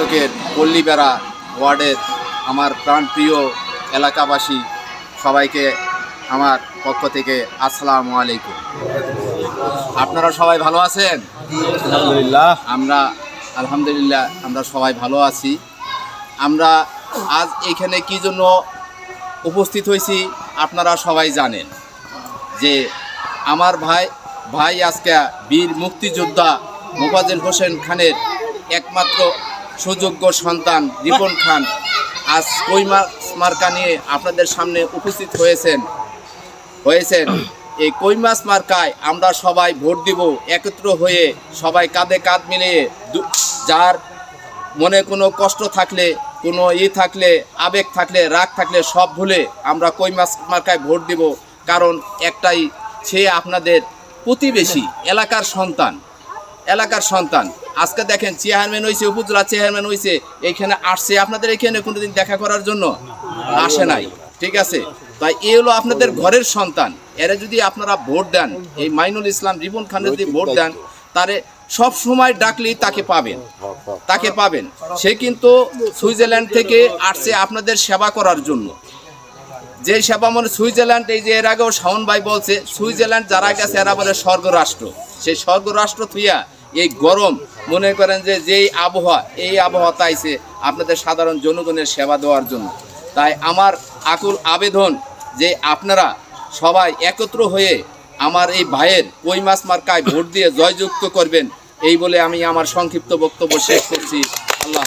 মস্তকের পল্লীবেড়া ওয়ার্ডের আমার প্রাণপ্রিয় এলাকাবাসী সবাইকে আমার পক্ষ থেকে আসসালামু আলাইকুম। আপনারা সবাই ভালো আছেন? আলহামদুলিল্লাহ। আমরা আলহামদুলিল্লাহ আমরা সবাই ভালো আছি। আমরা আজ এখানে কি জন্য উপস্থিত হয়েছি আপনারা সবাই জানেন। যে আমার ভাই ভাই আজকে বীর মুক্তিযোদ্ধা মোফাজেল হোসেন খানের একমাত্র সুযোগ্য সন্তান রিপন খান আজ কই মাছ মার্কা নিয়ে আপনাদের সামনে উপস্থিত হয়েছেন? হয়েছেন। এই কই মাছ মার্কায় আমরা সবাই ভোট দিব, একত্র হয়ে সবাই কাঁধে কাঁধ মিলিয়ে যার মনে কোনো কষ্ট থাকলে, কোনো ই থাকলে, আবেগ থাকলে, রাগ থাকলে সব ভুলে আমরা কই মাছ মার্কায় ভোট দিব। কারণ একটাই, সে আপনাদের প্রতিবেশী, এলাকার সন্তান এলাকার সন্তান। আজকে দেখেন চেয়ারম্যান হয়েছে উপজেলা চেয়ারম্যান হয়েছে এইখানে আসছে। আপনাদের এখানে কোনোদিন দেখা করার জন্য আসে নাই ঠিক আছে? তাই এ হলো আপনাদের ঘরের সন্তান। এরা যদি আপনারা ভোট দেন এই মাইনুল ইসলাম রিবন খানের যদি ভোট দেন তারে সব সময় ডাকলেই তাকে পাবেন তাকে পাবেন। সে কিন্তু সুইজারল্যান্ড থেকে আসছে আপনাদের সেবা করার জন্য। যে সেবা মানে সুইজারল্যান্ড এই যে এর আগেও শাওন ভাই বলছে সুইজারল্যান্ড যারা গেছে এরা বলে স্বর্গরাষ্ট্র। সেই স্বর্গরাষ্ট্র থুইয়া এই গরম, মনে করেন যে যেই আবহাওয়া, এই আবহাওয়া তাইছে আপনাদের সাধারণ জনগণের সেবা দেওয়ার জন্য তাই আমার আকুল আবেদন যে আপনারা সবাই একত্র হয়ে আমার এই ভাইয়ের কই মাছ মার্কায় ভোট দিয়ে জয়যুক্ত করবেন, এই বলে আমি আমার সংক্ষিপ্ত বক্তব্য শেষ করছি আল্লাহ।